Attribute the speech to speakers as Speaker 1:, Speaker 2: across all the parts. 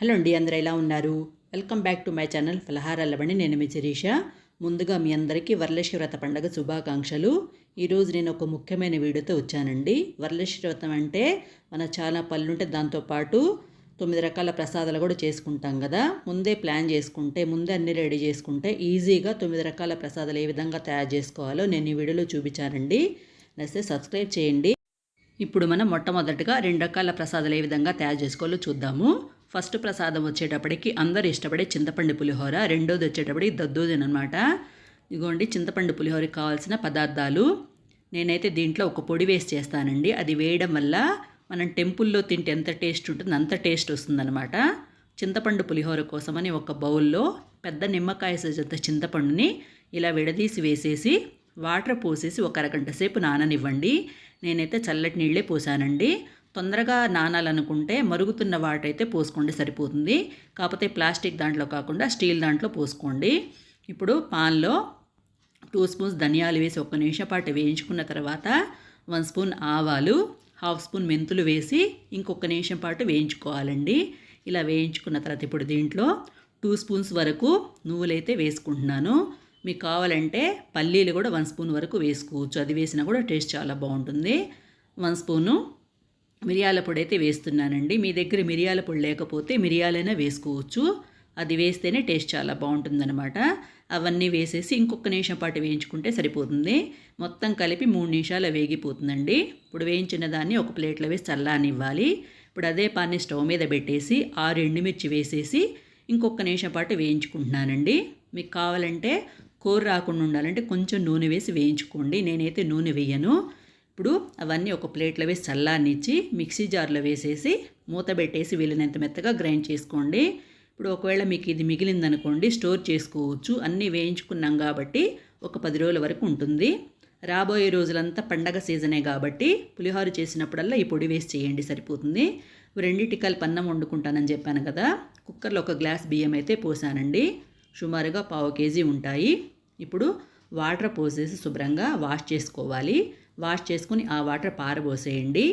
Speaker 1: Hello అండి అందరు ఎలా ఉన్నారు? Welcome back to my channel ఫలహారాలవని నేను మీ శిరీష. ముందుగా మీ అందరికీ వరలక్ష్మి వ్రత పండుగ శుభాకాంక్షలు. ఈరోజు నేను ఒక ముఖ్యమైన వీడియోతో వచ్చానండి. వరలక్ష్మి వ్రతం అంటే మన చాలా పనులు ఉంటే దాంతోపాటు తొమ్మిది రకాల ప్రసాదాలు కూడా చేసుకుంటాం కదా. ముందే ప్లాన్ చేసుకుంటే ముందే అన్ని రెడీ చేసుకుంటే ఈజీగా తొమ్మిది రకాల ప్రసాదాలు ఏ విధంగా తయారు చేసుకోవాలో నేను ఈ వీడియోలో చూపించానండి. నచ్చితే సబ్స్క్రైబ్ చేయండి. ఇప్పుడు మనం మొట్టమొదటిగా రెండు రకాల ప్రసాదాలు ఏ విధంగా తయారు చేసుకోవాలో చూద్దాము. ఫస్ట్ ప్రసాదం వచ్చేటప్పటికి అందరు ఇష్టపడే చింతపండు పులిహోర రెండోది వచ్చేటప్పటికి దద్దోజన్ అనమాట ఇదిగోండి చింతపండు పులిహోరకి కావాల్సిన పదార్థాలు. నేనైతే దీంట్లో ఒక పొడి వేసి చేస్తానండి. అది వేయడం వల్ల మనం టెంపుల్లో తింటే ఎంత టేస్ట్ ఉంటుందో అంత టేస్ట్ వస్తుందన్నమాట. చింతపండు పులిహోర కోసమని ఒక బౌల్లో పెద్ద నిమ్మకాయ సైజంత చింతపండుని ఇలా విడదీసి వేసేసి వాటర్ పోసేసి ఒక అరగంట సేపు నాననివ్వండి. నేనైతే చల్లటి నీళ్ళే పోసానండి. తొందరగా నానాలనుకుంటే మరుగుతున్న వాటైతే పోసుకోండి సరిపోతుంది. కాకపోతే ప్లాస్టిక్ దాంట్లో కాకుండా స్టీల్ దాంట్లో పోసుకోండి. ఇప్పుడు పాన్లో టూ స్పూన్స్ ధనియాలు వేసి ఒక్క నిమిషం పాటు వేయించుకున్న తర్వాత వన్ స్పూన్ ఆవాలు హాఫ్ స్పూన్ మెంతులు వేసి ఇంకొక నిమిషం పాటు వేయించుకోవాలండి. ఇలా వేయించుకున్న తర్వాత ఇప్పుడు దీంట్లో టూ స్పూన్స్ వరకు నువ్వులైతే వేసుకుంటున్నాను. మీకు కావాలంటే పల్లీలు కూడా వన్ స్పూన్ వరకు వేసుకోవచ్చు. అది వేసినా కూడా టేస్ట్ చాలా బాగుంటుంది. వన్ స్పూను మిరియాల పొడి అయితే వేస్తున్నానండి. మీ దగ్గర మిరియాల పొడి లేకపోతే మిరియాలైనా వేసుకోవచ్చు. అది వేస్తేనే టేస్ట్ చాలా బాగుంటుందన్నమాట. అవన్నీ వేసేసి ఇంకొక నిమిషం పాటు వేయించుకుంటే సరిపోతుంది. మొత్తం కలిపి మూడు నిమిషాలు వేగిపోతుందండి. ఇప్పుడు వేయించిన దాన్ని ఒక ప్లేట్లో వేసి చల్లానివ్వాలి ఇప్పుడు అదే పాన్ని స్టవ్ మీద పెట్టేసి ఆరు ఎండుమిర్చి వేసేసి ఇంకొక నిమిషం పాటు వేయించుకుంటున్నానండి. మీకు కావాలంటే కూర రాకుండా ఉండాలంటే కొంచెం నూనె వేసి వేయించుకోండి. నేనైతే నూనె వేయను. ఇప్పుడు అవన్నీ ఒక ప్లేట్లో వేసి చల్లారనిచ్చి మిక్సీ జార్లో వేసేసి మూత పెట్టేసి వీలైనంత మెత్తగా గ్రైండ్ చేసుకోండి. ఇప్పుడు ఒకవేళ మీకు ఇది మిగిలిందనుకోండి స్టోర్ చేసుకోవచ్చు. అన్నీ వేయించుకున్నాం కాబట్టి ఒక పది రోజుల వరకు ఉంటుంది. రాబోయే రోజులంతా పండగ సీజనే కాబట్టి పులిహోర చేసినప్పుడల్లా ఈ పొడి వేసి చేయండి సరిపోతుంది. రెండింటి కలిపి అన్నం వండుకుంటానని చెప్పాను కదా కుక్కర్లో ఒక గ్లాస్ బియ్యం అయితే పోసానండి. సుమారుగా పావు కేజీ ఉంటాయి. ఇప్పుడు వాటర్ పోసేసి శుభ్రంగా వాష్ చేసుకోవాలి. వాష్ చేసుకుని ఆ వాటర్ పారబోసేయండి.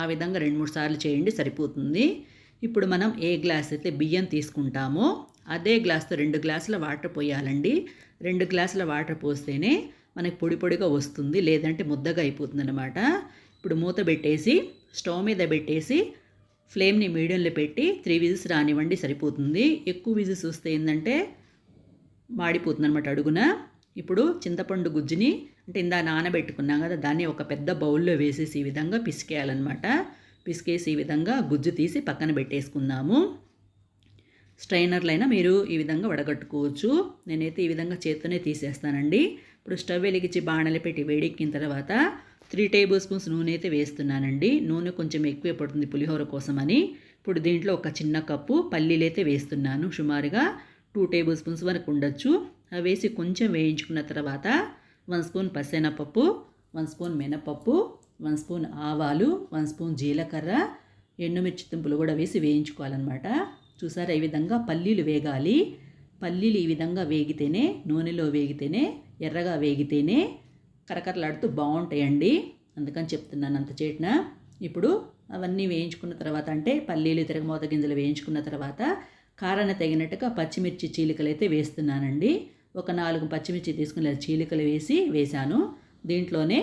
Speaker 1: ఆ విధంగా రెండు మూడు సార్లు చేయండి సరిపోతుంది. ఇప్పుడు మనం ఏ గ్లాస్ అయితే బియ్యం తీసుకుంటామో అదే గ్లాస్తో రెండు గ్లాసుల వాటర్ పోయాలండి. రెండు గ్లాసుల వాటర్ పోస్తేనే మనకి పొడి పొడిగా వస్తుంది లేదంటే ముద్దగా అయిపోతుంది అనమాట ఇప్పుడు మూత పెట్టేసి స్టవ్ మీద పెట్టేసి ఫ్లేమ్ని మీడియంలో పెట్టి త్రీ విజిల్స్ రానివ్వండి సరిపోతుంది. ఎక్కువ విజిల్స్ వస్తే ఏంటంటే మాడిపోతుంది అనమాట అడుగున. ఇప్పుడు చింతపండు గుజ్జుని అంటే ఇందా నానబెట్టుకున్నాం కదా దాన్ని ఒక పెద్ద బౌల్లో వేసేసి ఈ విధంగా పిసికేయాలన్నమాట. పిసికేసి ఈ విధంగా గుజ్జు తీసి పక్కన పెట్టేసుకుందాము. స్ట్రైనర్లైనా మీరు ఈ విధంగా వడగట్టుకోవచ్చు. నేనైతే ఈ విధంగా చేత్తోనే తీసేస్తానండి. ఇప్పుడు స్టవ్ వెలిగించి బాణలు పెట్టి వేడెక్కిన తర్వాత త్రీ టేబుల్ స్పూన్స్ నూనె అయితే వేస్తున్నానండి. నూనె కొంచెం ఎక్కువ పడుతుంది పులిహోర కోసమని. ఇప్పుడు దీంట్లో ఒక చిన్న కప్పు పల్లీలు అయితే వేస్తున్నాను. సుమారుగా టూ టేబుల్ స్పూన్స్ వరకు ఉండొచ్చు. అవి వేసి కొంచెం వేయించుకున్న తర్వాత వన్ స్పూన్ పసెనపప్పు వన్ స్పూన్ మినపప్పు వన్ స్పూన్ ఆవాలు వన్ స్పూన్ జీలకర్ర ఎండుమిర్చి తుంపులు కూడా వేసి వేయించుకోవాలన్నమాట. చూసారా ఈ విధంగా పల్లీలు వేగాలి. పల్లీలు ఈ విధంగా వేగితేనే నూనెలో వేగితేనే ఎర్రగా వేగితేనే కరకరలాడుతూ బాగుంటాయండి. అందుకని చెప్తున్నాను అంత చేటిన. ఇప్పుడు అవన్నీ వేయించుకున్న తర్వాత అంటే పల్లీలు తిరగమూత గింజలు వేయించుకున్న తర్వాత కారాన్ని తగినట్టుగా పచ్చిమిర్చి చీలికలు అయితే వేస్తున్నానండి. ఒక నాలుగు పచ్చిమిర్చి తీసుకుని చీలికలు వేసి వేశాను. దీంట్లోనే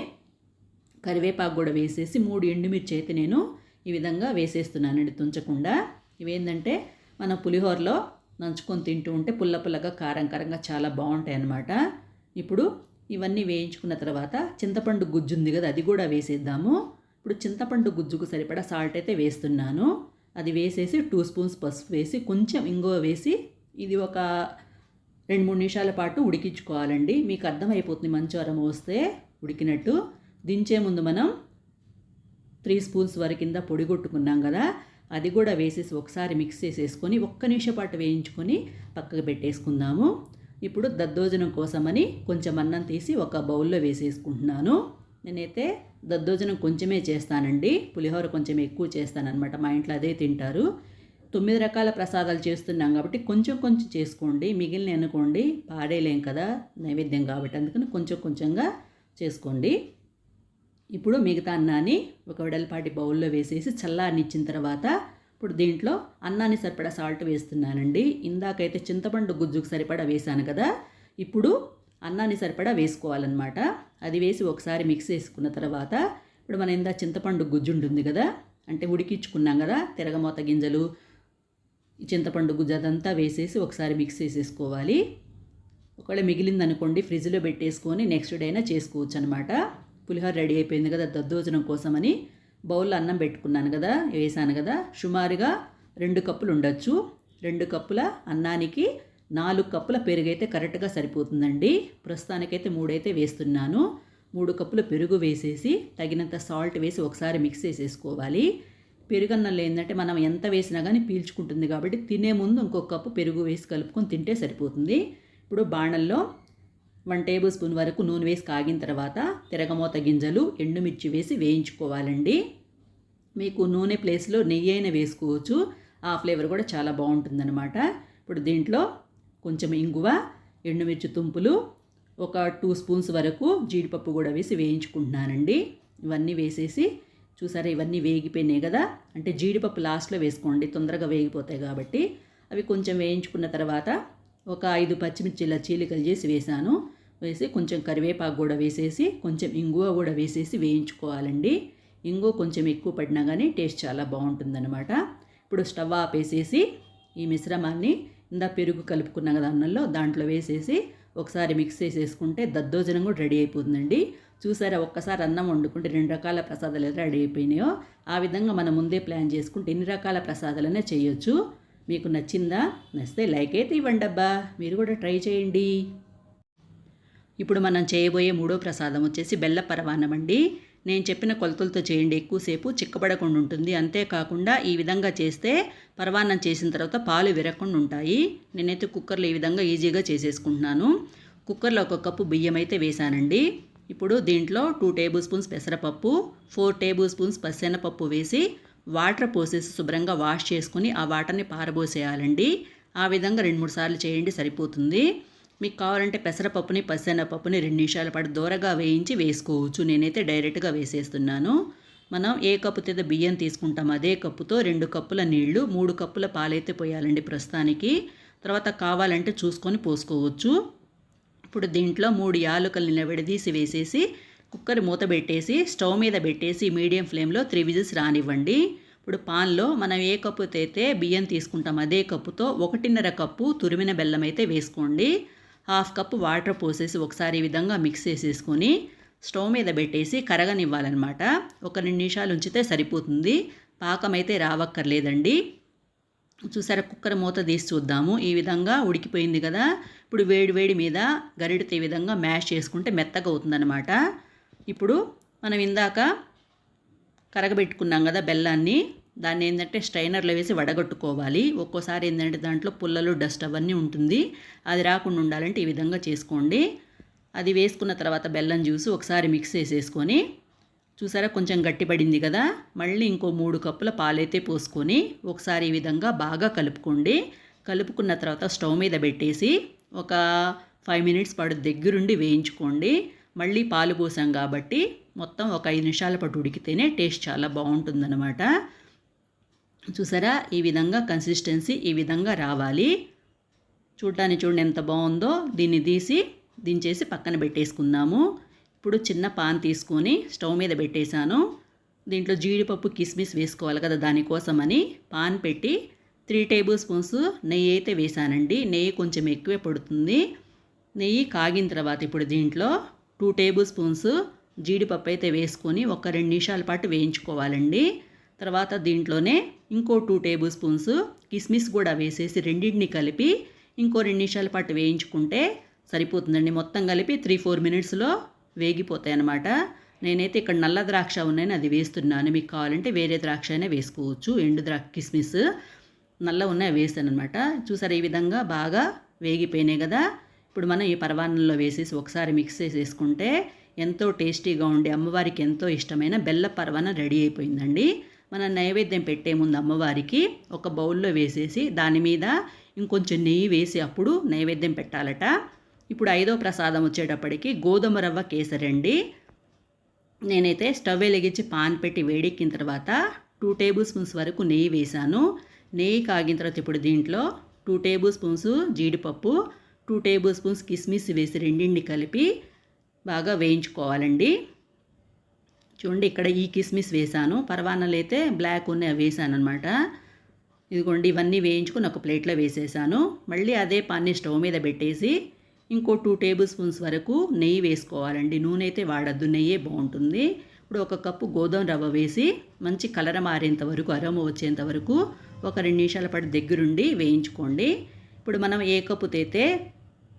Speaker 1: కరివేపాకు కూడా వేసేసి మూడు ఎండుమిర్చి అయితే నేను ఈ విధంగా వేసేస్తున్నానండి తుంచకుండా. ఇవేంటంటే మన పులిహోరలో నంచుకొని తింటూ ఉంటే పుల్ల పుల్లగా కారం కారంగా చాలా బాగుంటాయి అన్నమాట. ఇప్పుడు ఇవన్నీ వేయించుకున్న తర్వాత చింతపండు గుజ్జు ఉంది కదా అది కూడా వేసేద్దాము. ఇప్పుడు చింతపండు గుజ్జుకు సరిపడా సాల్ట్ అయితే వేస్తున్నాను. అది వేసేసి టూ స్పూన్స్ పసుపు వేసి కొంచెం ఇంగువ వేసి ఇది ఒక రెండు మూడు నిమిషాల పాటు ఉడికించుకోవాలండి. మీకు అర్థమైపోతుంది మంచి వస్తే ఉడికినట్టు. దించే ముందు మనం త్రీ స్పూన్స్ వరకు కింద పొడి కొట్టుకున్నాం కదా అది కూడా వేసేసి ఒకసారి మిక్స్ చేసేసుకొని ఒక్క నిమిషం పాటు వేయించుకొని పక్కకు పెట్టేసుకుందాము. ఇప్పుడు దద్దోజనం కోసమని కొంచెం అన్నం తీసి ఒక బౌల్లో వేసేసుకుంటున్నాను. నేనైతే దద్దోజనం కొంచెమే చేస్తానండి. పులిహోర కొంచెం ఎక్కువ చేస్తానన్నమాట. మా ఇంట్లో అదే తింటారు. తొమ్మిది రకాల ప్రసాదాలు చేస్తున్నాం కాబట్టి కొంచెం కొంచెం చేసుకోండి మిగిలిన అనుకోండి పాడేయలేం కదా నైవేద్యం కాబట్టి అందుకని కొంచెం కొంచెంగా చేసుకోండి. ఇప్పుడు మిగతా అన్నాన్ని ఒక వెడల్పాటి బౌల్లో వేసేసి చల్లారనిచ్చిన తర్వాత ఇప్పుడు దీంట్లో అన్నాన్ని సరిపడా సాల్ట్ వేస్తున్నానండి. ఇందాకైతే చింతపండు గుజ్జుకు సరిపడా వేశాను కదా ఇప్పుడు అన్నాన్ని సరిపడా వేసుకోవాలన్నమాట. అది వేసి ఒకసారి మిక్స్ చేసుకున్న తర్వాత ఇప్పుడు మన ఇందా చింతపండు గుజ్జు ఉంటుంది కదా అంటే ఉడికించుకున్నాం కదా తిరగమోత గింజలు చింతపండు గుజ్జు అదంతా వేసేసి ఒకసారి మిక్స్ చేసేసుకోవాలి. ఒకవేళ మిగిలింది అనుకోండి ఫ్రిడ్జ్లో పెట్టేసుకొని నెక్స్ట్ డే అయినా చేసుకోవచ్చు అనమాట పులిహోర రెడీ అయిపోయింది కదా దద్దోజనం కోసమని. బౌల్లో అన్నం పెట్టుకున్నాను కదా వేసాను కదా. సుమారుగా రెండు కప్పులు ఉండొచ్చు. రెండు కప్పుల అన్నానికి నాలుగు కప్పుల పెరుగు అయితే కరెక్ట్గా సరిపోతుందండి. ప్రస్తుతానికైతే మూడైతే వేస్తున్నాను. మూడు కప్పుల పెరుగు వేసేసి తగినంత సాల్ట్ వేసి ఒకసారి మిక్స్ చేసేసుకోవాలి. పెరుగన్నంలో ఏంటంటే మనం ఎంత వేసినా కానీ పీల్చుకుంటుంది కాబట్టి తినే ముందు ఇంకొక కప్పు పెరుగు వేసి కలుపుకొని తింటే సరిపోతుంది. ఇప్పుడు బాణల్లో వన్ టేబుల్ స్పూన్ వరకు నూనె వేసి కాగిన తర్వాత తిరగమూత గింజలు ఎండుమిర్చి వేసి వేయించుకోవాలండి. మీకు నూనె ప్లేస్లో నెయ్యి అయినా వేసుకోవచ్చు. ఆ ఫ్లేవర్ కూడా చాలా బాగుంటుందన్నమాట. ఇప్పుడు దీంట్లో కొంచెం ఇంగువ ఎండుమిర్చి తుంపులు ఒక టూ స్పూన్స్ వరకు జీడిపప్పు కూడా వేసి వేయించుకుంటున్నానండి. ఇవన్నీ వేసేసి చూసారా ఇవన్నీ వేగిపోయినాయి కదా? అంటే జీడిపప్పు లాస్ట్లో వేసుకోండి తొందరగా వేగిపోతాయి కాబట్టి. అవి కొంచెం వేయించుకున్న తర్వాత ఒక ఐదు పచ్చిమిర్చి ఇలా చీలికలు చేసి వేసాను. వేసి కొంచెం కరివేపాకు కూడా వేసేసి కొంచెం ఇంగువ కూడా వేసేసి వేయించుకోవాలండి. ఇంగువ కొంచెం ఎక్కువ పడినా కానీ టేస్ట్ చాలా బాగుంటుందన్నమాట. ఇప్పుడు స్టవ్ ఆపేసేసి ఈ మిశ్రమాన్ని ఇందా పెరుగు కలుపుకున్న కదా అన్నంలో దాంట్లో వేసేసి ఒకసారి మిక్స్ చేసేసుకుంటే దద్దోజనం కూడా రెడీ అయిపోతుందండి. చూసారా? ఒక్కసారి అన్నం వండుకుంటే రెండు రకాల ప్రసాదాలు రెడీ అయిపోయినాయో. ఆ విధంగా మనం ముందే ప్లాన్ చేసుకుంటే ఎన్ని రకాల ప్రసాదాలనే చేయొచ్చు. మీకు నచ్చిందా? నచ్చితే లైక్ అయితే ఇవ్వండి అబ్బా. మీరు కూడా ట్రై చేయండి. ఇప్పుడు మనం చేయబోయే మూడో ప్రసాదం వచ్చేసి బెల్ల పరవాన్నం అండి. నేను చెప్పిన కొలతలతో చేయండి. ఎక్కువసేపు చిక్కబడకుండా ఉంటుంది. అంతేకాకుండా ఈ విధంగా చేస్తే పరవాన్నం చేసిన తర్వాత పాలు విరగకుండా ఉంటాయి. నేనైతే కుక్కర్లో ఈ విధంగా ఈజీగా చేసేసుకుంటున్నాను. కుక్కర్లో ఒక కప్పు బియ్యం అయితే వేసానండి ఇప్పుడు దీంట్లో టూ టేబుల్ స్పూన్స్ పెసరపప్పు ఫోర్ టేబుల్ స్పూన్స్ పచ్చెనపప్పు వేసి వాటర్ పోసేసి శుభ్రంగా వాష్ చేసుకుని ఆ వాటర్ని పారబోసేయాలండి. ఆ విధంగా రెండు మూడు సార్లు చేయండి సరిపోతుంది. మీకు కావాలంటే పెసరపప్పుని పచ్చెనపప్పుని రెండు నిమిషాల పాటు దూరగా వేయించి వేసుకోవచ్చు. నేనైతే డైరెక్ట్గా వేసేస్తున్నాను. మనం ఏ కప్పుతో బియ్యం తీసుకుంటాం అదే కప్పుతో రెండు కప్పుల నీళ్ళు మూడు కప్పుల పాలైతే పోయాలండి ప్రస్తుతానికి. తర్వాత కావాలంటే చూసుకొని పోసుకోవచ్చు. ఇప్పుడు దీంట్లో మూడు యాలుకల్ని విడదీసి వేసేసి కుక్కర్ మూత పెట్టేసి స్టవ్ మీద పెట్టేసి మీడియం ఫ్లేమ్లో త్రీ విజిల్స్ రానివ్వండి. ఇప్పుడు పాన్లో మనం ఏ కప్పుతో అయితే బియ్యం తీసుకుంటాం అదే కప్పుతో ఒకటిన్నర కప్పు తురిమిన బెల్లం అయితే వేసుకోండి. హాఫ్ కప్పు వాటర్ పోసేసి ఒకసారి ఈ విధంగా మిక్స్ చేసేసుకొని స్టవ్ మీద పెట్టేసి కరగనివ్వాలన్నమాట. ఒక రెండు నిమిషాలు ఉంచితే సరిపోతుంది. పాకం అయితే రావక్కర్లేదండి. చూసారా కుక్కర్ మూత తీసి చూద్దాము. ఈ విధంగా ఉడికిపోయింది కదా. ఇప్పుడు వేడి వేడి మీద గరిటతో ఈ విధంగా మ్యాష్ చేసుకుంటే మెత్తగా అవుతుందన్నమాట. ఇప్పుడు మనం ఇందాక కరగబెట్టుకున్నాం కదా బెల్లాన్ని దాన్ని ఏంటంటే స్ట్రైనర్లో వేసి వడగొట్టుకోవాలి. ఒక్కోసారి ఏంటంటే దాంట్లో పుల్లలు డస్ట్ అవన్నీ ఉంటుంది. అది రాకుండా ఉండాలంటే ఈ విధంగా చేసుకోండి. అది వేసుకున్న తర్వాత బెల్లం జ్యూస్ ఒకసారి మిక్స్ చేసేసుకొని చూసారా కొంచెం గట్టిపడింది కదా? మళ్ళీ ఇంకో మూడు కప్పుల పాలైతే పోసుకొని ఒకసారి ఈ విధంగా బాగా కలుపుకోండి. కలుపుకున్న తర్వాత స్టవ్ మీద పెట్టేసి ఒక ఫైవ్ మినిట్స్ పాటు దగ్గరుండి వేయించుకోండి. మళ్ళీ పాలు పోసాం కాబట్టి మొత్తం ఒక ఐదు నిమిషాల పాటు ఉడికితేనే టేస్ట్ చాలా బాగుంటుందన్నమాట. చూసారా? ఈ విధంగా కన్సిస్టెన్సీ ఈ విధంగా రావాలి. చూడటానికి చూడండి ఎంత బాగుందో. దీన్ని తీసి దించేసి పక్కన పెట్టేసుకుందాము. ఇప్పుడు చిన్న పాన్ తీసుకొని స్టవ్ మీద పెట్టేశాను. దీంట్లో జీడిపప్పు కిస్మిస్ వేసుకోవాలి కదా దానికోసమని. పాన్ పెట్టి త్రీ టేబుల్ స్పూన్స్ నెయ్యి అయితే వేసానండి. నెయ్యి కొంచెం ఎక్కువే పడుతుంది. నెయ్యి కాగిన తర్వాత ఇప్పుడు దీంట్లో టూ టేబుల్ స్పూన్స్ జీడిపప్పు అయితే వేసుకొని ఒక రెండు నిమిషాల పాటు వేయించుకోవాలండి. తర్వాత దీంట్లోనే ఇంకో టూ టేబుల్ స్పూన్స్ కిస్మిస్ కూడా వేసేసి రెండింటిని కలిపి ఇంకో రెండు నిమిషాల పాటు వేయించుకుంటే సరిపోతుందండి. మొత్తం కలిపి త్రీ ఫోర్ మినిట్స్లో వేగిపోతాయి అన్నమాట. నేనైతే ఇక్కడ నల్ల ద్రాక్ష ఉన్నాయని అది వేస్తున్నాను. మీకు కావాలంటే వేరే ద్రాక్ష అయినా వేసుకోవచ్చు. ఎండు ద్రాక్ష కిస్మిస్ నల్ల ఉన్నాయి వేసాను అనమాట చూసారు ఈ విధంగా బాగా వేగిపోయినాయి కదా. ఇప్పుడు మనం ఈ పరవాన్నంలో వేసేసి ఒకసారి మిక్స్ చేసేసుకుంటే ఎంతో టేస్టీగా ఉండే అమ్మవారికి ఎంతో ఇష్టమైన బెల్ల పరవాన్నం రెడీ అయిపోయిందండి. మన నైవేద్యం పెట్టే ముందు అమ్మవారికి ఒక బౌల్లో వేసేసి దాని మీద ఇంకొంచెం నెయ్యి వేసి అప్పుడు నైవేద్యం పెట్టాలట. ఇప్పుడు ఐదో ప్రసాదం వచ్చేటప్పటికి గోధుమ రవ్వ కేసరి అండి నేనైతే స్టవ్ వెలిగించి పాన్ పెట్టి వేడెక్కిన తర్వాత టూ టేబుల్ స్పూన్స్ వరకు నెయ్యి వేసాను నెయ్యి కాగిన తర్వాత ఇప్పుడు దీంట్లో టూ టేబుల్ స్పూన్స్ జీడిపప్పు టూ టేబుల్ స్పూన్స్ కిస్మిస్ వేసి రెండింటిని కలిపి బాగా వేయించుకోవాలండి. చూడండి ఇక్కడ ఈ కిస్మిస్ వేసాను. పర్వానలైతే అయితే బ్లాక్ ఉన్నాయి వేసాను అనమాట ఇదిగోండి ఇవన్నీ వేయించుకుని ఒక ప్లేట్లో వేసేసాను. మళ్ళీ అదే పాన్ని స్టవ్ మీద పెట్టేసి ఇంకో టూ టేబుల్ స్పూన్స్ వరకు నెయ్యి వేసుకోవాలండి. నూనె అయితే వాడద్దు నెయ్యే బాగుంటుంది. ఇప్పుడు ఒక కప్పు గోధుమ రవ్వ వేసి మంచి కలర్ మారేంత వరకు అరమ వచ్చేంత వరకు ఒక రెండు నిమిషాల పాటు దగ్గరుండి వేయించుకోండి. ఇప్పుడు మనం ఏ కప్పు తేతే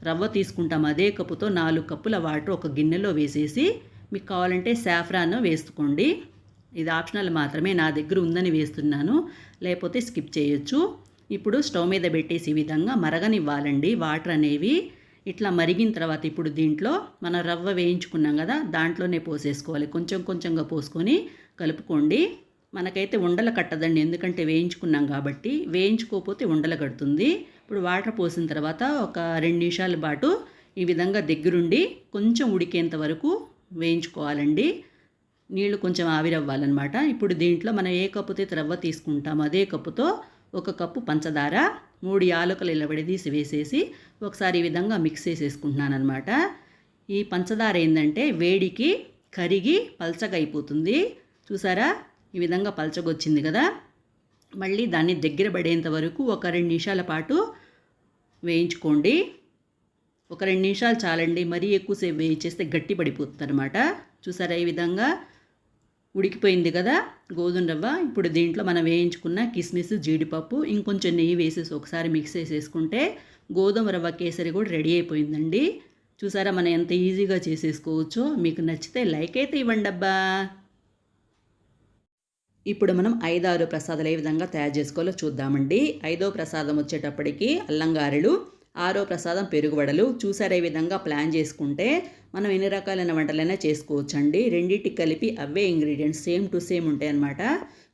Speaker 1: రవ్వ తీసుకుంటాం అదే కప్పుతో నాలుగు కప్పుల వాటర్ ఒక గిన్నెలో వేసేసి మీకు కావాలంటే సాఫ్రాన్ వేసుకోండి. ఇది ఆప్షనల్ మాత్రమే నా దగ్గర ఉందని వేస్తున్నాను లేకపోతే స్కిప్ చేయొచ్చు. ఇప్పుడు స్టవ్ మీద పెట్టేసి విధంగా మరగనివ్వాలండి. వాటర్ అనేవి ఇట్లా మరిగిన తర్వాత ఇప్పుడు దీంట్లో మనం రవ్వ వేయించుకున్నాం కదా దాంట్లోనే పోసేసుకోవాలి. కొంచెం కొంచెంగా పోసుకొని కలుపుకోండి. మనకైతే ఉండలు కట్టదండి ఎందుకంటే వేయించుకున్నాం కాబట్టి. వేయించుకోకపోతే ఉండలు కడుతుంది. ఇప్పుడు వాటర్ పోసిన తర్వాత ఒక రెండు నిమిషాల పాటు ఈ విధంగా దగ్గరుండి కొంచెం ఉడికేంత వరకు వేయించుకోవాలండి. నీళ్ళు కొంచెం ఆవిరవ్వాలన్నమాట. ఇప్పుడు దీంట్లో మనం ఏ కప్పుతో రవ్వ తీసుకుంటాం అదే కప్పుతో ఒక కప్పు పంచదార మూడు యాలకులు ఇలా విడదీసి వేసేసి ఒకసారి ఈ విధంగా మిక్స్ చేసేసుకుంటున్నాను అనమాట ఈ పంచదార ఏంటంటే వేడికి కరిగి పల్చగా అయిపోతుంది. చూసారా? ఈ విధంగా పల్చగొచ్చింది కదా? మళ్ళీ దాన్ని దగ్గర పడేంత వరకు ఒక రెండు నిమిషాల పాటు వేయించుకోండి. ఒక రెండు నిమిషాలు చాలండి. మరీ ఎక్కువసేపు వేయించేస్తే గట్టి పడిపోతుంది అనమాట చూసారా ఈ విధంగా? ఉడికిపోయింది కదా గోధుమ రవ్వ. ఇప్పుడు దీంట్లో మనం వేయించుకున్న కిస్మిస్ జీడిపప్పు ఇంకొంచెం నెయ్యి వేసేసి ఒకసారి మిక్స్ చేసేసుకుంటే గోధుమ రవ్వ కేసరి కూడా రెడీ అయిపోయిందండి. చూసారా మనం ఎంత ఈజీగా చేసేసుకోవచ్చో. మీకు నచ్చితే లైక్ అయితే ఇవ్వండి అబ్బా. ఇప్పుడు మనం ఐదారు ప్రసాదాలు ఏ విధంగా తయారు చేసుకోవాలో చూద్దామండి. ఐదో ప్రసాదం వచ్చేటప్పటికి అల్లంగారెలు ఆరో ప్రసాదం పెరుగువడలు. చూసారే విధంగా ప్లాన్ చేసుకుంటే మనం ఎన్ని రకాలైన వంటలైనా చేసుకోవచ్చండి. రెండింటికి కలిపి అవే ఇంగ్రీడియంట్స్ సేమ్ టు సేమ్ ఉంటాయి అన్నమాట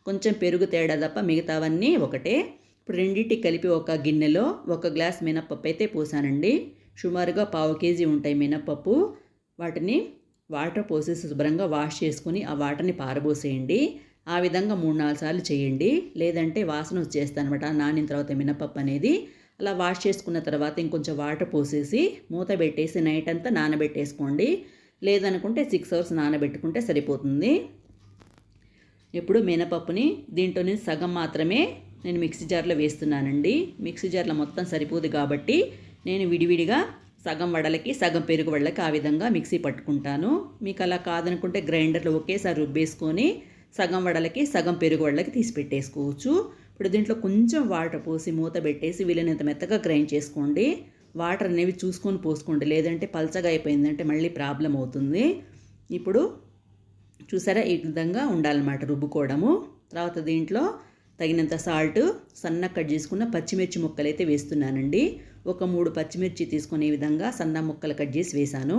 Speaker 1: కొంచెం పెరుగు తేడా తప్ప మిగతావన్నీ ఒకటే. ఇప్పుడు రెండింటికి కలిపి ఒక గిన్నెలో ఒక గ్లాస్ మినప్పప్పు అయితే పోసానండి. సుమారుగా పావు కేజీ ఉంటాయి మినప్పప్పు. వాటిని వాటర్ పోసేసి శుభ్రంగా వాష్ చేసుకుని ఆ వాటర్ని పారబోసేయండి. ఆ విధంగా మూడు నాలుగు సార్లు చేయండి. లేదంటే వాసన వచ్చేస్తాను అనమాట నానిన తర్వాత మినపప్పు అనేది అలా వాష్ చేసుకున్న తర్వాత ఇంకొంచెం వాటర్ పోసేసి మూత పెట్టేసి నైట్ అంతా నానబెట్టేసుకోండి. లేదనుకుంటే సిక్స్ అవర్స్ నానబెట్టుకుంటే సరిపోతుంది. ఇప్పుడు మినపప్పుని దీంట్లోనే సగం మాత్రమే నేను మిక్సీ జార్లో వేస్తున్నానండి. మిక్సీ జార్లో మొత్తం సరిపోదు కాబట్టి నేను విడివిడిగా సగం వడలకి సగం పెరుగు వడలకి ఆ విధంగా మిక్సీ పట్టుకుంటాను. మీకు అలా కాదనుకుంటే గ్రైండర్లో ఒకేసారి రుబ్బేసుకొని సగం వడలకి సగం పెరుగు వడలకి తీసి పెట్టేసుకోవచ్చు. ఇప్పుడు దీంట్లో కొంచెం వాటర్ పోసి మూత పెట్టేసి వీలైనంత మెత్తగా గ్రైండ్ చేసుకోండి. వాటర్ అనేవి చూసుకొని పోసుకోండి. లేదంటే పల్చగా అయిపోయిందంటే మళ్ళీ ప్రాబ్లం అవుతుంది. ఇప్పుడు చూసారా? ఈ విధంగా ఉండాలన్నమాట రుబ్బుకోవడము. తర్వాత దీంట్లో తగినంత సాల్ట్ సన్న కట్ చేసుకున్న పచ్చిమిర్చి ముక్కలు అయితే వేస్తున్నానండి. ఒక మూడు పచ్చిమిర్చి తీసుకునే ఈ విధంగా సన్న ముక్కలు కట్ చేసి వేశాను.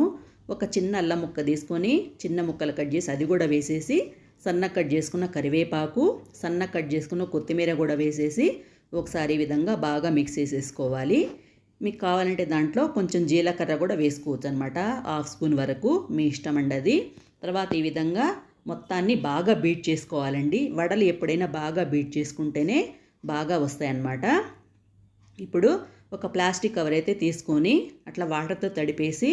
Speaker 1: ఒక చిన్న అల్లం ముక్క తీసుకొని చిన్న ముక్కలు కట్ చేసి అది కూడా వేసేసి సన్న కట్ చేసుకున్న కరివేపాకు సన్న కట్ చేసుకున్న కొత్తిమీర కూడా వేసేసి ఒకసారి ఈ విధంగా బాగా మిక్స్ చేసేసుకోవాలి. మీకు కావాలంటే దాంట్లో కొంచెం జీలకర్ర కూడా వేసుకోవచ్చు అనమాట హాఫ్ స్పూన్ వరకు మీ ఇష్టం అండి అది. తర్వాత ఈ విధంగా మొత్తాన్ని బాగా బీట్ చేసుకోవాలండి. వడలు ఎప్పుడైనా బాగా బీట్ చేసుకుంటేనే బాగా వస్తాయన్నమాట. ఇప్పుడు ఒక ప్లాస్టిక్ కవర్ అయితే తీసుకొని అట్లా వాటర్తో తడిపేసి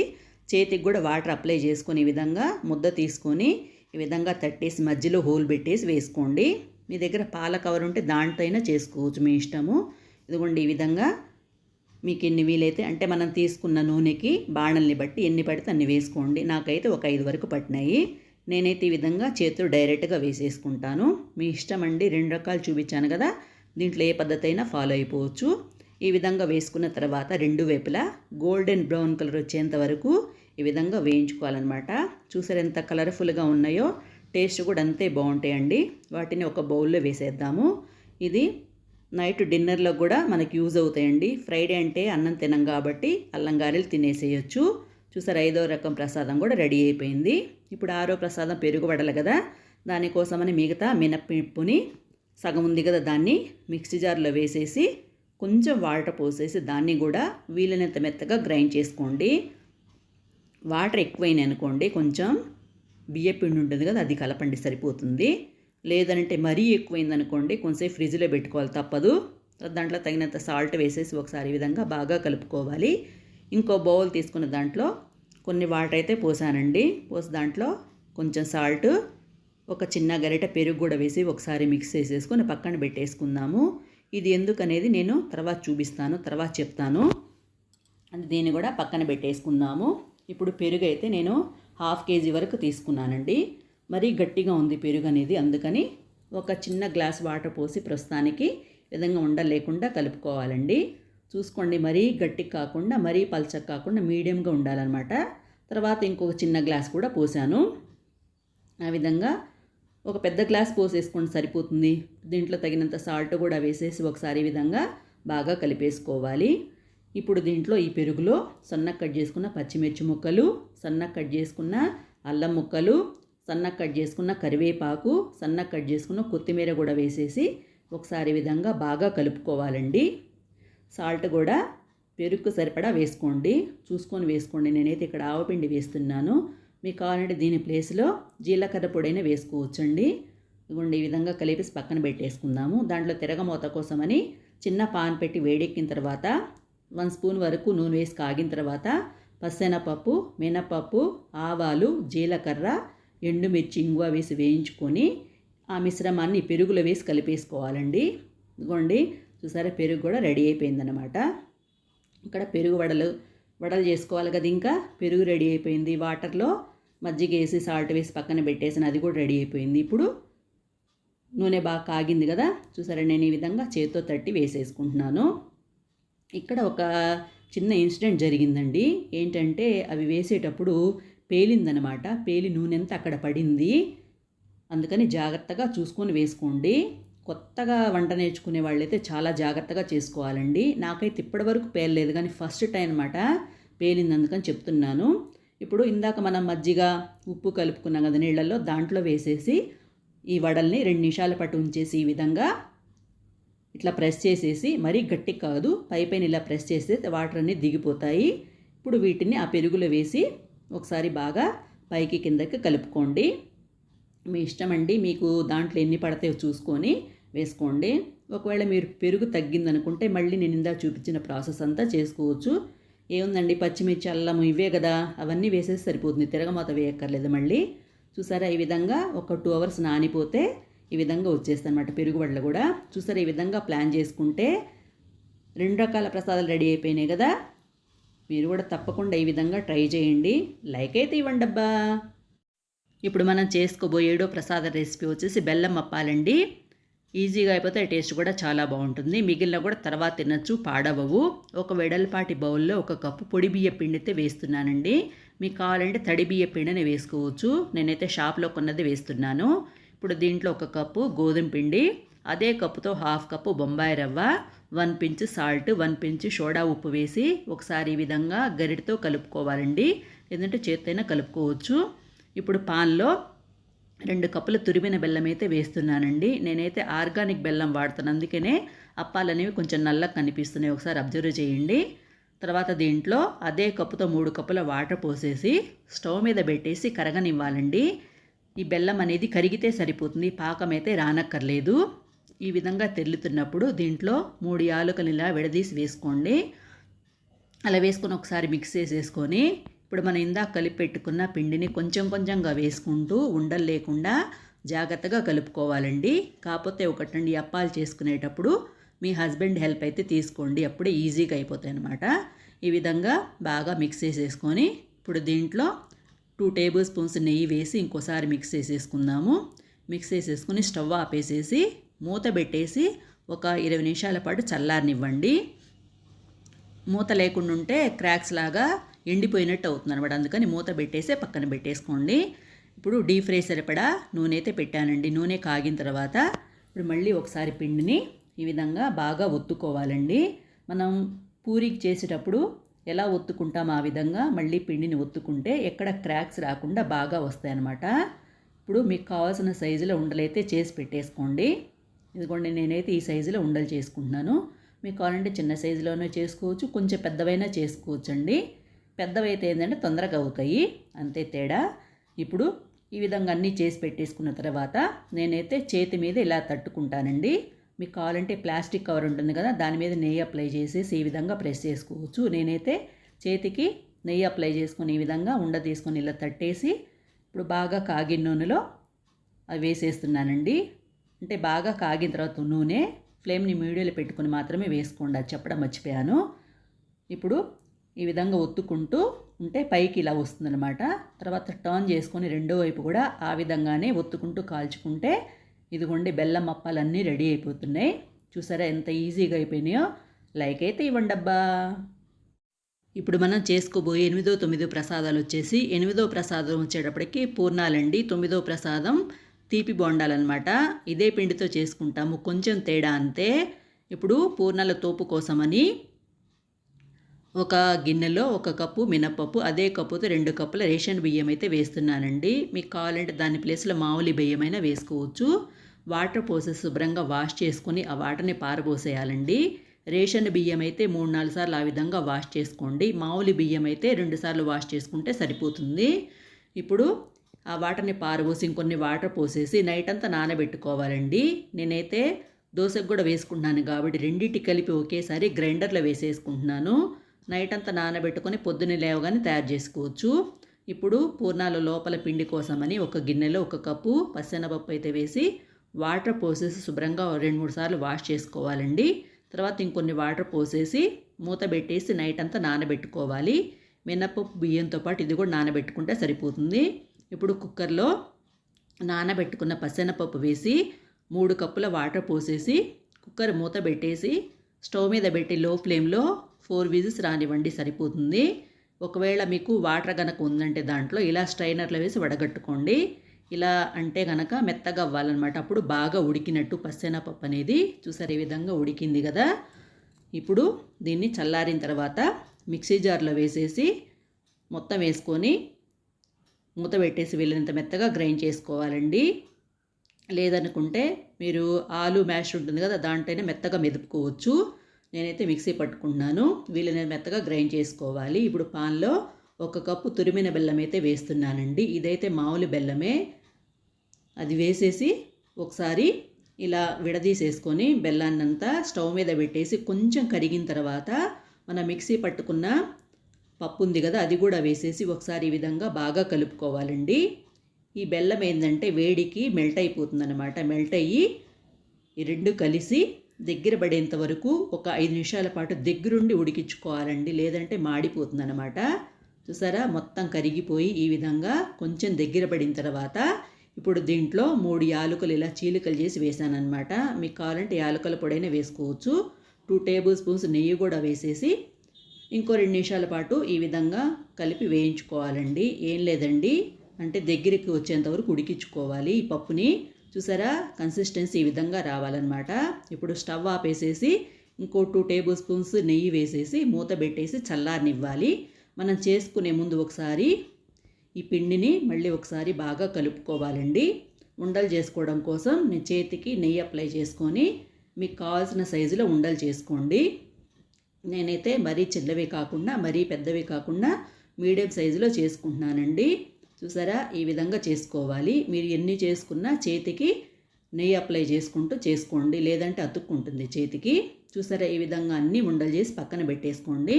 Speaker 1: చేతికి కూడా వాటర్ అప్లై చేసుకునే విధంగా ముద్ద తీసుకొని ఈ విధంగా తట్టేసి మధ్యలో హోల్ పెట్టేసి వేసుకోండి. మీ దగ్గర పాల కవర్ ఉంటే దాంట్లో అయినా చేసుకోవచ్చు మీ ఇష్టము. ఇదిగోండి ఈ విధంగా మీకు ఎన్ని వీలైతే అంటే మనం తీసుకున్న నూనెకి బాణల్ని బట్టి ఎన్ని పడితే అన్ని వేసుకోండి. నాకైతే ఒక ఐదు వరకు పట్టినాయి. నేనైతే ఈ విధంగా చేతులు డైరెక్ట్గా వేసేసుకుంటాను. మీ ఇష్టం అండి రెండు రకాలు చూపించాను కదా దీంట్లో ఏ పద్ధతి అయినా ఫాలో అయిపోవచ్చు. ఈ విధంగా వేసుకున్న తర్వాత రెండు వైపులా గోల్డెన్ బ్రౌన్ కలర్ వచ్చేంత వరకు ఈ విధంగా వేయించుకోవాలన్నమాట. చూసారు ఎంత కలర్ఫుల్గా ఉన్నాయో? టేస్ట్ కూడా అంతే బాగుంటాయండి. వాటిని ఒక బౌల్లో వేసేద్దాము. ఇది నైట్ డిన్నర్లో కూడా మనకి యూజ్ అవుతాయండి. ఫ్రైడే అంటే అన్నం తినం కాబట్టి అల్లం గారెలు తినేసేయచ్చు. చూసారు ఐదో రకం ప్రసాదం కూడా రెడీ అయిపోయింది. ఇప్పుడు ఆరో ప్రసాదం పెరుగు పడాలి కదా? దానికోసమని మిగతా మినప్పిప్పుని సగం ఉంది కదా దాన్ని మిక్సీ జార్లో వేసేసి కొంచెం వాటర్ పోసేసి దాన్ని కూడా వీలైనంత మెత్తగా గ్రైండ్ చేసుకోండి. వాటర్ ఎక్కువైనా అనుకోండి కొంచెం బియ్యపిండి ఉంటుంది కదా అది కలపండి సరిపోతుంది. లేదంటే మరీ ఎక్కువైందనుకోండి కొంచెంసేపు ఫ్రిడ్జ్లో పెట్టుకోవాలి తప్పదు. దాంట్లో తగినంత సాల్ట్ వేసేసి ఒకసారి ఈ విధంగా బాగా కలుపుకోవాలి. ఇంకో బౌల్ తీసుకున్న దాంట్లో కొన్ని వాటర్ అయితే పోసానండి. పోసి దాంట్లో కొంచెం సాల్ట్ ఒక చిన్న గరిట పెరుగు కూడా వేసి ఒకసారి మిక్స్ చేసేసుకొని పక్కన పెట్టేసుకుందాము. ఇది ఎందుకనేది నేను తర్వాత చూపిస్తాను తర్వాత చెప్తాను. అది దీన్ని కూడా పక్కన పెట్టేసుకుందాము. ఇప్పుడు పెరుగు అయితే నేను హాఫ్ కేజీ వరకు తీసుకున్నానండి. మరీ గట్టిగా ఉంది పెరుగు అనేది అందుకని ఒక చిన్న గ్లాస్ వాటర్ పోసి ప్రస్తుతానికి విధంగా ఉండలేకుండా కలుపుకోవాలండి. చూసుకోండి మరీ గట్టి కాకుండా మరీ పల్చగా కాకుండా మీడియంగా ఉండాలన్నమాట. తర్వాత ఇంకొక చిన్న గ్లాస్ కూడా పోసాను. ఆ విధంగా ఒక పెద్ద గ్లాస్ పోసేసుకోండి సరిపోతుంది. దీంట్లో తగినంత సాల్ట్ కూడా వేసేసి ఒకసారి విధంగా బాగా కలిపేసుకోవాలి. ఇప్పుడు దీంట్లో ఈ పెరుగులో సన్న కట్ చేసుకున్న పచ్చిమిర్చి ముక్కలు సన్న కట్ చేసుకున్న అల్లం ముక్కలు సన్న కట్ చేసుకున్న కరివేపాకు సన్న కట్ చేసుకున్న కొత్తిమీర కూడా వేసేసి ఒకసారి విధంగా బాగా కలుపుకోవాలండి. సాల్ట్ కూడా పెరుగు సరిపడా వేసుకోండి. చూసుకొని వేసుకోండి. నేనైతే ఇక్కడ ఆవపిండి వేస్తున్నాను. మీకు కావాలంటే దీని ప్లేస్లో జీలకర్ర పొడైనా వేసుకోవచ్చండి. ఇవ్వండి ఈ విధంగా కలిపేసి పక్కన పెట్టేసుకుందాము. దాంట్లో తిరగమూత కోసమని చిన్న పాన్ పెట్టి వేడెక్కిన తర్వాత వన్ స్పూన్ వరకు నూనె వేసి కాగిన తర్వాత పసెనపప్పు మినపప్పు ఆవాలు జీలకర్ర ఎండుమిర్చి ఇంగువ వేసి వేయించుకొని ఆ మిశ్రమాన్ని పెరుగులో వేసి కలిపేసుకోవాలండి. ఇదిగోండి చూసారా పెరుగు కూడా రెడీ అయిపోయిందనమాట ఇక్కడ పెరుగు వడలు వడలు చేసుకోవాలి కదా ఇంకా పెరుగు రెడీ అయిపోయింది. వాటర్లో మజ్జిగ వేసి సాల్ట్ వేసి పక్కన పెట్టేసిన అది కూడా రెడీ అయిపోయింది. ఇప్పుడు నూనె బాగా కాగింది కదా చూసారా నేను ఈ విధంగా చేతితో తట్టి వేసేసుకుంటున్నాను. ఇక్కడ ఒక చిన్న ఇన్సిడెంట్ జరిగిందండి. ఏంటంటే అవి వేసేటప్పుడు పేలిందనమాట. పేలి నూనె అంతా అక్కడ పడింది. అందుకని జాగ్రత్తగా చూసుకొని వేసుకోండి. కొత్తగా వంట నేర్చుకునే వాళ్ళైతే చాలా జాగ్రత్తగా చేసుకోవాలండి. నాకైతే ఇప్పటివరకు పేలలేదు కానీ ఫస్ట్ టైం అనమాట పేలింది అందుకని చెప్తున్నాను. ఇప్పుడు ఇందాక మనం మజ్జిగ ఉప్పు కలుపుకున్నాం కదా నీళ్ళల్లో దాంట్లో వేసేసి ఈ వడల్ని రెండు నిమిషాల పాటు ఉంచేసి ఈ విధంగా ఇట్లా ప్రెస్ చేసేసి మరీ గట్టి కాదు పైపైన ఇలా ప్రెస్ చేస్తే వాటర్ అన్నీ దిగిపోతాయి. ఇప్పుడు వీటిని ఆ పెరుగులో వేసి ఒకసారి బాగా పైకి కిందకి కలుపుకోండి. మీ ఇష్టం అండి మీకు దాంట్లో ఎన్ని పడతాయో చూసుకొని వేసుకోండి. ఒకవేళ మీరు పెరుగు తగ్గిందనుకుంటే మళ్ళీ నేను ఇందా చూపించిన ప్రాసెస్ అంతా చేసుకోవచ్చు. ఏముందండి పచ్చిమిర్చి అల్లము ఇవే కదా అవన్నీ వేసేసి సరిపోతుంది. తిరగమాత వేయక్కర్లేదు మళ్ళీ. చూసారా ఈ విధంగా ఒక టూ అవర్స్ నానిపోతే ఈ విధంగా వచ్చేస్తాయి అనమాట పెరుగుబడులు కూడా. చూసారు ఈ విధంగా ప్లాన్ చేసుకుంటే రెండు రకాల ప్రసాదాలు రెడీ అయిపోయినాయి కదా. మీరు కూడా తప్పకుండా ఈ విధంగా ట్రై చేయండి. లైక్ అయితే ఇవ్వండి అబ్బా. ఇప్పుడు మనం చేసుకోబోయేడో ప్రసాద రెసిపీ వచ్చేసి బెల్లం అప్పాలండి. ఈజీగా అయిపోతే టేస్ట్ కూడా చాలా బాగుంటుంది. మిగిలిన కూడా తర్వాత తినచ్చు పాడవవు. ఒక వెడల్పాటి బౌల్లో ఒక కప్పు పొడి బియ్య పిండితే వేస్తున్నానండి. మీకు కావాలంటే తడి బియ్య పిండిని వేసుకోవచ్చు. నేనైతే షాప్లో కొన్నది వేస్తున్నాను. ఇప్పుడు దీంట్లో ఒక కప్పు గోధుమ పిండి అదే కప్పుతో హాఫ్ కప్పు బొంబాయి రవ్వ one pinch salt one pinch soda ఉప్పు వేసి ఒకసారి ఈ విధంగా గరిటతో కలుపుకోవాలండి. లేదంటే చేత్తైనా కలుపుకోవచ్చు. ఇప్పుడు పాన్లో రెండు కప్పుల తురిమిన బెల్లం అయితే వేస్తున్నానండి. నేనైతే ఆర్గానిక్ బెల్లం వాడుతాను. అందుకనే అప్పాలనేవి కొంచెం నల్లగా కనిపిస్తున్నాయి. ఒకసారి అబ్జర్వ్ చేయండి. తర్వాత దీంట్లో అదే కప్పుతో మూడు కప్పుల వాటర్ పోసేసి స్టవ్ మీద పెట్టేసి కరగనివ్వాలండి. ఈ బెల్లం అనేది కరిగితే సరిపోతుంది పాకమైతే రానక్కర్లేదు. ఈ విధంగా తెల్లుతున్నప్పుడు దీంట్లో మూడు యాలకులు ఇలా విడదీసి వేసుకోండి. అలా వేసుకొని ఒకసారి మిక్స్ చేసేసుకొని ఇప్పుడు మనం ఇందాక కలిపి పెట్టుకున్న పిండిని కొంచెం కొంచెంగా వేసుకుంటూ ఉండలు లేకుండా జాగ్రత్తగా కలుపుకోవాలండి. కాకపోతే ఒకటండి అప్పాలు చేసుకునేటప్పుడు మీ హస్బెండ్ హెల్ప్ అయితే తీసుకోండి. అప్పుడే ఈజీగా అయిపోతాయి అనమాట ఈ విధంగా బాగా మిక్స్ చేసేసుకొని ఇప్పుడు దీంట్లో టూ టేబుల్ స్పూన్స్ నెయ్యి వేసి ఇంకోసారి మిక్స్ చేసేసుకుందాము. మిక్స్ చేసేసుకుని స్టవ్ ఆపేసేసి మూత పెట్టేసి ఒక ఇరవై నిమిషాల పాటు చల్లారనివ్వండి. మూత లేకుండా ఉంటే క్రాక్స్ లాగా ఎండిపోయినట్టు అవుతుంది అనమాట అందుకని మూత పెట్టేసే పక్కన పెట్టేసుకోండి. ఇప్పుడు డీప్ ఫ్రై సరిపడా నూనె అయితే పెట్టానండి. నూనె కాగిన తర్వాత ఇప్పుడు మళ్ళీ ఒకసారి పిండిని ఈ విధంగా బాగా ఒత్తుకోవాలండి. మనం పూరికి చేసేటప్పుడు ఎలా ఒత్తుకుంటాం ఆ విధంగా మళ్ళీ పిండిని ఒత్తుకుంటే ఎక్కడ క్రాక్స్ రాకుండా బాగా వస్తాయన్నమాట. ఇప్పుడు మీకు కావాల్సిన సైజులో ఉండలైతే చేసి పెట్టేసుకోండి. ఇదిగోండి నేనైతే ఈ సైజులో ఉండలు చేసుకుంటున్నాను. మీకు కావాలంటే చిన్న సైజులోనే చేసుకోవచ్చు కొంచెం పెద్దవైనా చేసుకోవచ్చు అండి పెద్దవైతే ఏంటంటే తొందరగా అవుతాయి అంతే తేడా. ఇప్పుడు ఈ విధంగా అన్నీ చేసి పెట్టేసుకున్న తర్వాత నేనైతే చేతి మీద ఇలా తట్టుకుంటానండి. మీకు కావాలంటే ప్లాస్టిక్ కవర్ ఉంటుంది కదా దాని మీద నెయ్యి అప్లై చేసేసి ఈ విధంగా ప్రెస్ చేసుకోవచ్చు. నేనైతే చేతికి నెయ్యి అప్లై చేసుకుని ఈ విధంగా ఉండ తీసుకొని ఇలా తట్టేసి ఇప్పుడు బాగా కాగిన నూనెలో అవి వేసేస్తున్నానండి. అంటే బాగా కాగిన తర్వాత నూనె ఫ్లేమ్ని మీడియోలో పెట్టుకుని మాత్రమే వేసుకోండి అది చెప్పడం మర్చిపోయాను. ఇప్పుడు ఈ విధంగా ఒత్తుకుంటూ ఉంటే పైకి ఇలా వస్తుందన్నమాట. తర్వాత టర్న్ చేసుకొని రెండో వైపు కూడా ఆ విధంగానే ఒత్తుకుంటూ కాల్చుకుంటే ఇదిగోండి బెల్లం అప్పాలన్నీ రెడీ అయిపోతున్నాయి. చూసారా ఎంత ఈజీగా అయిపోయినాయో? లైక్ అయితే ఇవ్వండి అబ్బా. ఇప్పుడు మనం చేసుకోబోయే ఎనిమిదో తొమ్మిదో ప్రసాదాలు వచ్చేసి ఎనిమిదో ప్రసాదం వచ్చేటప్పటికి పూర్ణాలండి తొమ్మిదో ప్రసాదం తీపి బొండాలన్నమాట. ఇదే పిండితో చేసుకుంటాము కొంచెం తేడా అంతే. ఇప్పుడు పూర్ణాల తోపు కోసమని ఒక గిన్నెలో ఒక కప్పు మినప్పప్పు అదే కప్పుతో రెండు కప్పుల రేషన్ బియ్యం అయితే వేస్తున్నానండి. మీకు కావాలంటే దాని ప్లేస్లో మామూలు బియ్యమైనా వేసుకోవచ్చు. వాటర్ పోసి శుభ్రంగా వాష్ చేసుకొని ఆ వాటర్ని పారబోసేయాలండి. రేషన్ బియ్యం అయితే మూడు నాలుగు సార్లు ఆ విధంగా వాష్ చేసుకోండి. మామూలు బియ్యం అయితే రెండు సార్లు వాష్ చేసుకుంటే సరిపోతుంది. ఇప్పుడు ఆ వాటర్ని పారబోసి ఇంకొన్ని వాటర్ పోసేసి నైట్ అంతా నానబెట్టుకోవాలండి. నేనైతే దోశకు కూడా వేసుకుంటున్నాను కాబట్టి రెండింటి కలిపి ఒకేసారి గ్రైండర్లో వేసేసుకుంటున్నాను. నైట్ అంతా నానబెట్టుకొని పొద్దున్నే లేవగానే తయారు చేసుకోవచ్చు. ఇప్పుడు పూర్ణాల లోపల పిండి కోసమని ఒక గిన్నెలో ఒక కప్పు పసెనపప్పు అయితే వేసి వాటర్ పోసేసి శుభ్రంగా రెండు మూడు సార్లు వాష్ చేసుకోవాలండి. తర్వాత ఇంకొన్ని వాటర్ పోసేసి మూత పెట్టేసి నైట్ అంతా నానబెట్టుకోవాలి. మినపప్పు బియ్యంతో పాటు ఇది కూడా నానబెట్టుకుంటే సరిపోతుంది. ఇప్పుడు కుక్కర్లో నానబెట్టుకున్న పసెనపప్పు వేసి మూడు కప్పుల వాటర్ పోసేసి కుక్కర్ మూత పెట్టేసి స్టవ్ మీద పెట్టి లో ఫ్లేమ్లో ఫోర్ విజిల్స్ రానివ్వండి సరిపోతుంది. ఒకవేళ మీకు వాటర్ కనుక ఉందంటే దాంట్లో ఇలా స్ట్రైనర్లో వేసి వడగట్టుకోండి. ఇలా అంటే కనుక మెత్తగా అవ్వాలన్నమాట. అప్పుడు బాగా ఉడికినట్టు పప్పు అనేది చూసారు ఈ విధంగా ఉడికింది కదా. ఇప్పుడు దీన్ని చల్లారిన తర్వాత మిక్సీ జార్లో వేసేసి మొత్తం వేసుకొని మూత పెట్టేసి వెళ్ళినంత మెత్తగా గ్రైండ్ చేసుకోవాలండి. లేదనుకుంటే మీరు ఆలు మ్యాష్ ఉంటుంది కదా దాంట్లోనే మెత్తగా మెదుపుకోవచ్చు. నేనైతే మిక్సీ పట్టుకుంటున్నాను. వీళ్ళని మెత్తగా గ్రైండ్ చేసుకోవాలి. ఇప్పుడు పాన్లో ఒక కప్పు తురిమిన బెల్లం అయితే వేస్తున్నానండి. ఇదైతే మామూలు బెల్లమే. అది వేసేసి ఒకసారి ఇలా విడదీసేసుకొని బెల్లాన్నంతా స్టవ్ మీద పెట్టేసి కొంచెం కరిగిన తర్వాత మన మిక్సీ పట్టుకున్న పప్పు ఉంది కదా అది కూడా వేసేసి ఒకసారి ఈ విధంగా బాగా కలుపుకోవాలండి. ఈ బెల్లం ఏంటంటే వేడికి మెల్ట్ అయిపోతుందన్నమాట. మెల్ట్ అయ్యి ఈ రెండు కలిసి దగ్గర పడేంత వరకు ఒక ఐదు నిమిషాల పాటు దగ్గరుండి ఉడికించుకోవాలండి. లేదంటే మాడిపోతుందన్నమాట. చూసారా? మొత్తం కరిగిపోయి ఈ విధంగా కొంచెం దగ్గర పడిన తర్వాత ఇప్పుడు దీంట్లో మూడు యాలకులు ఇలా చీలికలు చేసి వేసానమాట మీకు కావాలంటే యాలకుల పొడైనా వేసుకోవచ్చు. టూ టేబుల్ స్పూన్స్ నెయ్యి కూడా వేసేసి ఇంకో రెండు నిమిషాల పాటు ఈ విధంగా కలిపి వేయించుకోవాలండి. ఏం లేదండి. అంటే దగ్గరికి వచ్చేంతవరకు ఉడికించుకోవాలి ఈ పప్పుని. చూసారా? కన్సిస్టెన్సీ ఈ విధంగా రావాలన్నమాట. ఇప్పుడు స్టవ్ ఆపేసేసి ఇంకో టూ టేబుల్ స్పూన్స్ నెయ్యి వేసేసి మూత పెట్టేసి చల్లారనివ్వాలి. మనం చేసుకునే ముందు ఒకసారి ఈ పిండిని మళ్ళీ ఒకసారి బాగా కలుపుకోవాలండి. ఉండలు చేసుకోవడం కోసం నేను చేతికి నెయ్యి అప్లై చేసుకొని మీకు కావాల్సిన సైజులో ఉండలు చేసుకోండి. నేనైతే మరీ చిన్నవి కాకుండా మరీ పెద్దవి కాకుండా మీడియం సైజులో చేసుకుంటున్నానండి. చూసారా? ఈ విధంగా చేసుకోవాలి. మీరు ఎన్ని చేసుకున్నా చేతికి నెయ్యి అప్లై చేసుకుంటూ చేసుకోండి. లేదంటే అతుక్కుంటుంది చేతికి. చూసారా? ఈ విధంగా అన్నీ ఉండలు చేసి పక్కన పెట్టేసుకోండి.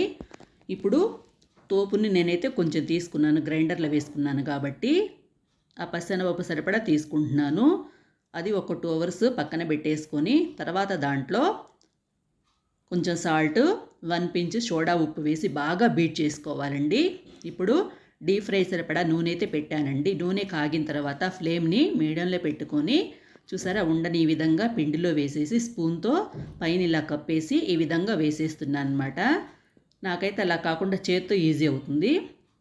Speaker 1: ఇప్పుడు తోపుని నేనైతే కొంచెం తీసుకున్నాను. గ్రైండర్లో వేసుకున్నాను కాబట్టి ఆ పచ్చనపప్పు సరిపడా తీసుకుంటున్నాను. అది ఒక టూ అవర్స్ పక్కన పెట్టేసుకొని తర్వాత దాంట్లో కొంచెం సాల్ట్ వన్ పించ్ సోడా ఉప్పు వేసి బాగా బీట్ చేసుకోవాలండి. ఇప్పుడు డీప్ ఫ్రై సరిపడా నూనె అయితే పెట్టానండి. నూనె కాగిన తర్వాత ఫ్లేమ్ని మీడియంలో పెట్టుకొని చూసారా ఉండని ఈ విధంగా పిండిలో వేసేసి స్పూన్తో పైన ఇలా కప్పేసి ఈ విధంగా వేసేస్తున్నాను అనమాట నాకైతే అలా కాకుండా చేత్తో ఈజీ అవుతుంది.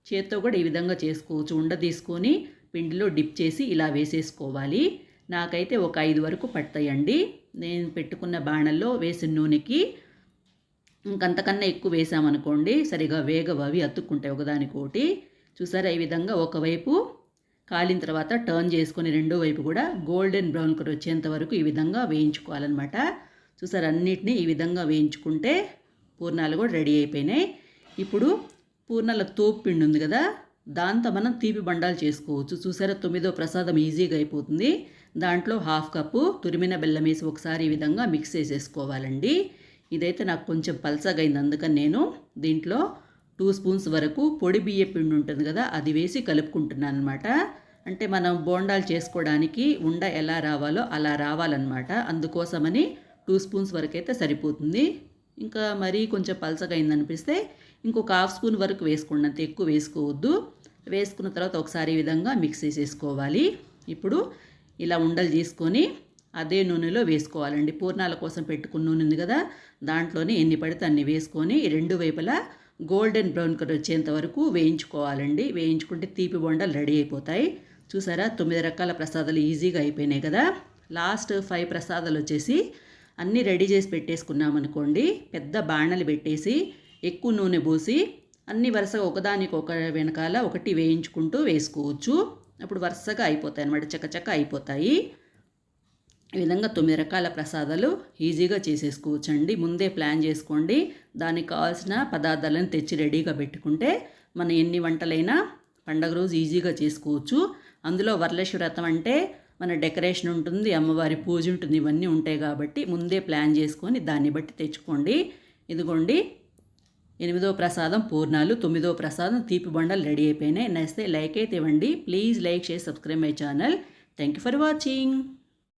Speaker 1: చేత్తో కూడా ఈ విధంగా చేసుకోవచ్చు. ఉండ తీసుకొని పిండిలో డిప్ చేసి ఇలా వేసేసుకోవాలి. నాకైతే ఒక ఐదు వరకు పడతాయండి. నేను పెట్టుకున్న బాణల్లో వేసిన నూనెకి ఇంకంతకన్నా ఎక్కువ వేసామనుకోండి సరిగా వేగవు అవి అతుక్కుంటాయి ఒకదానికోటి చూసారా? ఈ విధంగా ఒకవైపు కాలిన తర్వాత టర్న్ చేసుకొని రెండో వైపు కూడా గోల్డెన్ బ్రౌన్ కలర్ వచ్చేంత వరకు ఈ విధంగా వేయించుకోవాలన్నమాట. చూసారు? అన్నిటినీ ఈ విధంగా వేయించుకుంటే పూర్ణాలు కూడా రెడీ అయిపోయినాయి. ఇప్పుడు పూర్ణాల తోపు పిండి ఉంది కదా దాంతో మనం తీపి బండాలు చేసుకోవచ్చు. చూసారా? తొమ్మిదో ప్రసాదం ఈజీగా అయిపోతుంది. దాంట్లో హాఫ్ కప్పు తురిమిన బెల్లం వేసి ఒకసారి ఈ విధంగా మిక్స్ చేసేసుకోవాలండి. ఇదైతే నాకు కొంచెం పల్చగా అయింది అందుకని నేను దీంట్లో టూ స్పూన్స్ వరకు పొడి బియ్య పిండి ఉంటుంది కదా అది వేసి కలుపుకుంటున్నాను అనమాట అంటే మనం బోండాలు చేసుకోవడానికి ఉండ ఎలా రావాలో అలా రావాలన్నమాట. అందుకోసమని టూ స్పూన్స్ వరకు అయితే సరిపోతుంది. ఇంకా మరీ కొంచెం పలసగా అయిందనిపిస్తే ఇంకొక హాఫ్ స్పూన్ వరకు వేసుకోండి అంత ఎక్కువ వేసుకోవద్దు. వేసుకున్న తర్వాత ఒకసారి ఈ విధంగా మిక్స్ చేసేసుకోవాలి. ఇప్పుడు ఇలా ఉండలు తీసుకొని అదే నూనెలో వేసుకోవాలండి. పూర్ణాల కోసం పెట్టుకున్న నూనె ఉంది కదా దాంట్లోనే ఎన్ని పడితే అన్ని వేసుకొని రెండు వైపులా గోల్డెన్ బ్రౌన్ కలర్ వచ్చేంత వరకు వేయించుకోవాలండి. వేయించుకుంటే తీపి బొండాలు రెడీ అయిపోతాయి. చూసారా? తొమ్మిది రకాల ప్రసాదాలు ఈజీగా అయిపోయినాయి కదా. లాస్ట్ ఫైవ్ ప్రసాదాలు వచ్చేసి అన్నీ రెడీ చేసి పెట్టేసుకున్నామనుకోండి పెద్ద బాణలు పెట్టేసి ఎక్కువ నూనె పోసి అన్ని వరుసగా ఒకదానికి ఒక వెనకాల ఒకటి వేయించుకుంటూ వేసుకోవచ్చు. అప్పుడు వరుసగా అయిపోతాయి అన్నమాట చక్కచక్క అయిపోతాయి. ఈ విధంగా తొమ్మిది రకాల ప్రసాదాలు ఈజీగా చేసేసుకోవచ్చు అండి ముందే ప్లాన్ చేసుకోండి. దానికి కావాల్సిన పదార్థాలను తెచ్చి రెడీగా పెట్టుకుంటే మనం ఎన్ని వంటలైనా పండగ రోజు ఈజీగా చేసుకోవచ్చు. అందులో వరలక్ష్మి వ్రతం అంటే మన డెకరేషన్ ఉంటుంది అమ్మవారి పూజ ఉంటుంది ఇవన్నీ ఉంటాయి కాబట్టి ముందే ప్లాన్ చేసుకొని దాన్ని బట్టి తెచ్చుకోండి. ఇదిగోండి ఎనిమిదో ప్రసాదం పూర్ణాలు తొమ్మిదో ప్రసాదం తీపి బండలు రెడీ అయిపోయినాయి. నచ్చితే లైక్ అయితే ఇవ్వండి. ప్లీజ్ లైక్ చేసి subscribe my channel. Thank you for watching.